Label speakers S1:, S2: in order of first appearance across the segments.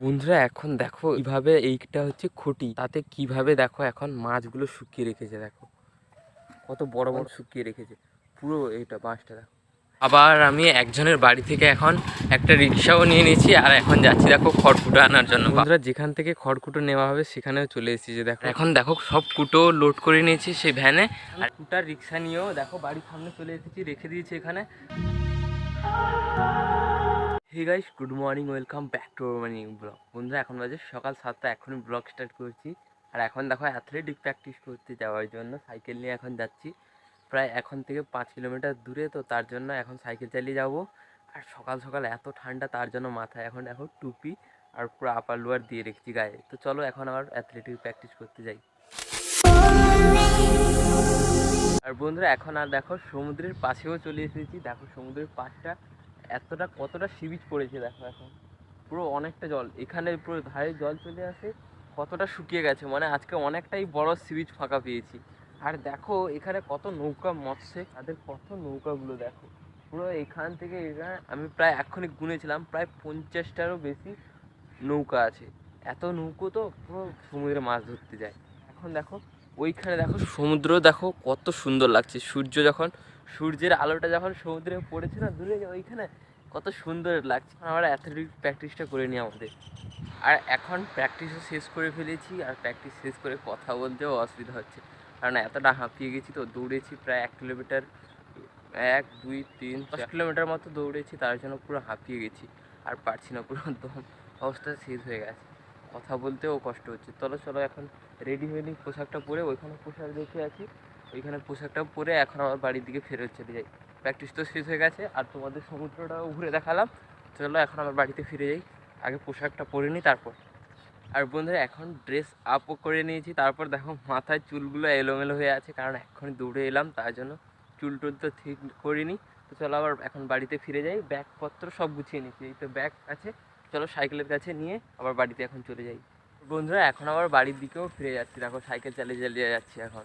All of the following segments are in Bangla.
S1: বন্ধুরা, এখন দেখো কীভাবে এইটা হচ্ছে খুঁটি। তাতে কীভাবে দেখো এখন মাছগুলো শুকিয়ে রেখেছে দেখো। কত বড় বড় শুকিয়ে রেখেছে। পুরো এইটা বাঁশটা দেখো। আবার আমি একজনের বাড়ি থেকে এখন একটা রিক্সাও নিয়ে নিয়েছি আর এখন যাচ্ছি দেখো খড়কুটো আনার জন্য। বন্ধুরা, যেখান থেকে খড়কুটো নেওয়া হবে সেখানেও চলে এসেছি দেখো। এখন দেখো সব কুটো লোড করে নিয়েছি সেই ভ্যানে। আর কুটার রিক্সা নিয়েও দেখো বাড়ির সামনে চলে এসেছি, রেখে দিয়েছি এখানে। Hey guys good morning welcome back to morning vlog বন্ধুরা, এখন বাজে সকাল সাতটা, এখনই ব্লগ স্টার্ট করছি। আর এখন দেখো অ্যাথলেটিক প্র্যাকটিস করতে যাওয়ার জন্য সাইকেল নিয়ে এখন যাচ্ছি। প্রায় এখন থেকে পাঁচ কিলোমিটার দূরে, তো তার জন্য এখন সাইকেল চালিয়ে যাব। আর সকাল সকাল এত ঠান্ডা, তার জন্য মাথায় এখন দেখো টুপি আর পুরো আপার লোয়ার দিয়ে রেখেছি গায়ে। তো চলো এখন আবার অ্যাথলেটিক প্র্যাকটিস করতে যাই। আর বন্ধুরা, এখন আর দেখো সমুদ্রের পাশেও চলে এসেছি। দেখো সমুদ্রের পাশটা এতটা, কতটা সিবিচ পড়েছে দেখো এখন। পুরো অনেকটা জল। এখানে পুরো ধারে জল চলে আসে, কতটা শুকিয়ে গেছে। মানে আজকে অনেকটাই বড় সিবিচ ফাঁকা পেয়েছি। আর দেখো, এখানে কত নৌকা মৎস্যে তাদের কত নৌকাগুলো দেখো। পুরো এখান থেকে এখানে আমি প্রায় এক্ষুনি গুনেছিলাম, প্রায় পঞ্চাশটারও বেশি নৌকা আছে। এত নৌকো তো পুরো সমুদ্রে মাছ ধরতে যায়। এখন দেখো, ওইখানে দেখো, সমুদ্র দেখো, কত সুন্দর লাগছে। সূর্য যখন সূর্যের আলোটা যখন সমুদ্রে পড়েছে না দূরে ওইখানে কত সুন্দর লাগছে। আমরা অ্যাথলেটিক প্র্যাকটিসটা করে নিই আমাদের। আর এখন প্র্যাকটিসও শেষ করে ফেলেছি আর প্র্যাকটিস শেষ করে কথা বলতেও অসুবিধা হচ্ছে। কারণ এতটা হাঁপিয়ে গেছি তো দৌড়েছি প্রায় এক কিলোমিটার এক দুই তিন দশ কিলোমিটার মতো দৌড়েছি তার জন্য পুরো হাঁপিয়ে গেছি। আর পারছি না পুরো দম অবস্থা শেষ হয়ে গেছে। কথা বলতেও কষ্ট হচ্ছে। চলো চলো এখন রেডি হয়ে নিই পোশাকটা পরে ওইখানে পোশাক দেখে আছি ওইখানে পোশাকটা পরে এখন আবার বাড়ির দিকে ফেরত চলে যাই। প্র্যাকটিস তো শেষ হয়ে গেছে, আর তোমাদের সমুদ্রটাও ঘুরে দেখালাম। চলো এখন আমার বাড়িতে ফিরে যাই। আগে পোশাকটা পরে নিই, তারপর। আর বন্ধুরা, এখন ড্রেস আপও করে নিয়েছি, তারপর দেখো মাথায় চুলগুলো এলোমেলো হয়ে আছে, কারণ এখনই দৌড়ে এলাম, তার জন্য চুল টুল তো ঠিক করিনি। তো চলো আবার এখন বাড়িতে ফিরে যাই, ব্যাগপত্র সব গুছিয়ে নিয়েছি, এই তো ব্যাগ আছে। চলো সাইকেলের কাছে নিয়ে আবার বাড়িতে এখন চলে যাই। বন্ধুরা, এখন আবার বাড়ির দিকেও ফিরে যাচ্ছি, দেখো সাইকেল চালিয়ে চালিয়ে যাচ্ছি এখন।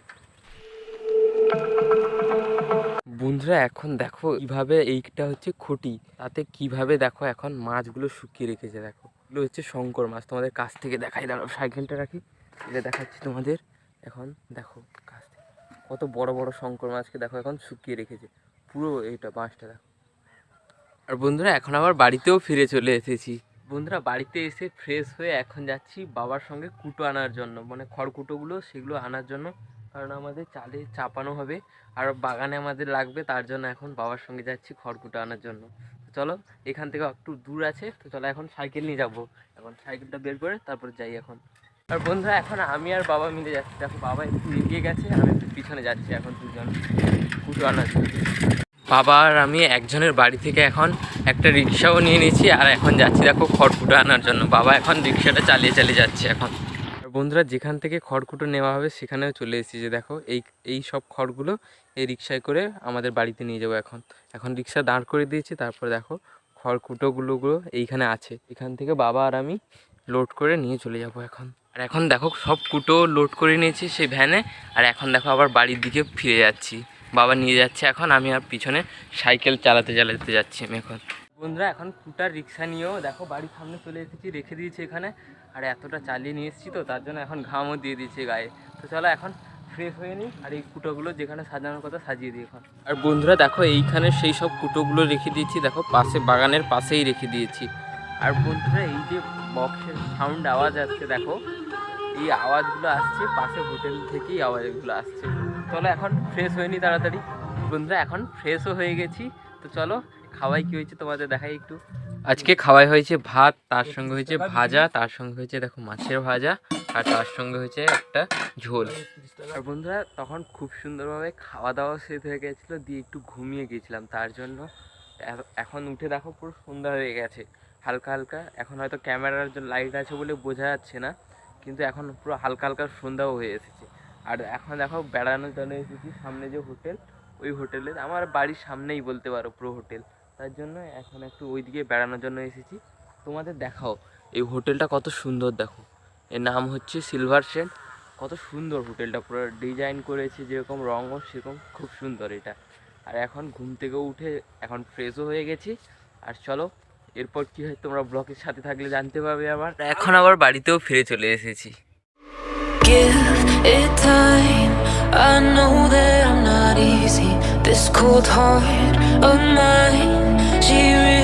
S1: বন্ধুরা, এখন দেখো কীভাবে এইটা হচ্ছে খুঁটি। তাতে কীভাবে দেখো এখন মাছগুলো শুকিয়ে রেখেছে, দেখো। এগুলো হচ্ছে শঙ্কর মাছ, তোমাদের কাছ থেকে দেখাই। দাঁড়াও, সাইকেলটা রাখি এটা দেখাচ্ছি তোমাদের। এখন দেখো কাছ থেকে, কত বড় বড় শঙ্কর মাছকে দেখো এখন শুকিয়ে রেখেছে। পুরো এইটা বাঁশটা দেখো। আর বন্ধুরা, এখন আবার বাড়িতেও ফিরে চলে এসেছি। বন্ধুরা, বাড়িতে এসে ফ্রেশ হয়ে এখন যাচ্ছি বাবার সঙ্গে কুটো আনার জন্য। মানে খড়কুটোগুলো, সেগুলো আনার জন্য কারণ আমাদের চালে চাপানো হবে আর বাগানে আমাদের লাগবে, তার জন্য এখন বাবার সঙ্গে যাচ্ছি খড়কুটো আনার জন্য। চলো, এখান থেকে একটু দূর আছে, তো চলো এখন সাইকেল নিয়ে যাব। এখন সাইকেলটা বের করে তারপর যাই এখন। আর বন্ধুরা, এখন আমি আর বাবা মিলে যাচ্ছি। দেখো, বাবা একটু এগিয়ে গেছে, আমি একটু পিছনে যাচ্ছি এখন দুজন কুটো আনার জন্য। বাবা আর আমি একজনের বাড়ি থেকে এখন একটা রিক্সাও নিয়ে নিয়েছি, আর এখন যাচ্ছি, দেখো, খড়কুটো আনার জন্য। বাবা এখন রিক্সাটা চালিয়ে চালিয়ে যাচ্ছে এখন। বন্ধুরা যেখান থেকে খড়কুটো নেওয়া হবে সেখানেও চলে এসেছি যে দেখো, এই এই সব খড়গুলো এই রিক্সায় করে আমাদের বাড়িতে নিয়ে যাব এখন। এখন রিক্সা দাঁড় করে দিয়েছি, তারপর দেখো খড়কুটোগুলোগুলো এইখানে আছে। এখান থেকে বাবা আর আমি লোড করে নিয়ে চলে যাব এখন। আর এখন দেখো সব কুটো লোড করে নিয়েছি সেই ভ্যানে, আর এখন দেখো আবার বাড়ির দিকে ফিরে যাচ্ছি। বাবা নিয়ে যাচ্ছে এখন, আমি আর পিছনে সাইকেল চালাতে চালাতে যাচ্ছি আমি এখন। বন্ধুরা, এখন কুটার রিক্সা নিয়েও দেখো বাড়ির সামনে চলে এসেছি, রেখে দিয়েছি এখানে। আর এতটা চালিয়ে নিয়ে এসেছি তো, তার জন্য এখন ঘামও দিয়ে দিয়েছে গায়ে। তো চলো এখন ফ্রেশ হয়ে নিই আর এই কুটোগুলো যেখানে সাজানোর কথা সাজিয়ে দিই এখন। আর বন্ধুরা, দেখো এইখানে সেই সব কুটোগুলো রেখে দিয়েছি, দেখো পাশে বাগানের পাশেই রেখে দিয়েছি। আর বন্ধুরা, এই যে বক্সের সাউন্ড আওয়াজ আসছে, দেখো, এই আওয়াজগুলো আসছে, পাশে হোটেল থেকেই আওয়াজগুলো আসছে। চলো এখন ফ্রেশ হয়ে নি তাড়াতাড়ি। বন্ধুরা, এখন ফ্রেশও হয়ে গেছি। তো চলো খাওয়াই কি হয়েছে তোমাদের দেখাই একটু? আজকে খাওয়াই হয়েছে ভাত তার সঙ্গে হয়েছে ভাজা তার সঙ্গে হয়েছে দেখো মাছের ভাজা আর তার সঙ্গে হয়েছে একটা ঝোল। আর বন্ধুরা তখন খুব সুন্দরভাবে খাওয়া দাওয়া শেষ হয়ে গেছিল দিয়ে একটু ঘুমিয়ে গিয়েছিলাম তার জন্য এখন উঠে দেখো পুরো সন্ধ্যা হয়ে গেছে। হালকা হালকা এখন হয়তো ক্যামেরার লাইট আছে বলে বোঝা যাচ্ছে না কিন্তু এখন পুরো হালকা হালকা সন্ধ্যাও হয়ে এসেছে। আর এখন দেখো বেড়ানোর জন্য এসেছি সামনে যে হোটেল ওই হোটেলে আমার বাড়ির সামনেই বলতে পারো পুরো হোটেল। তার জন্য, এখন একটু ওইদিকে বেড়ানোর জন্য এসেছি। তোমাদের দেখাও, এই হোটেলটা কত সুন্দর দেখো। এর নাম হচ্ছে সিলভার সেন কত সুন্দর হোটেলটা, পুরো ডিজাইন করেছে, যেরকম রঙও সেরকম খুব সুন্দর এটা। আর এখন ঘুম থেকে উঠে এখন ফ্রেশও হয়ে গেছি। আর চলো, এরপর কি হয়, তোমরা ব্লকের সাথে থাকলে জানতে পারবে আবার। এখন আবার বাড়িতেও ফিরে চলে এসেছি.
S2: This cold heart of mine she really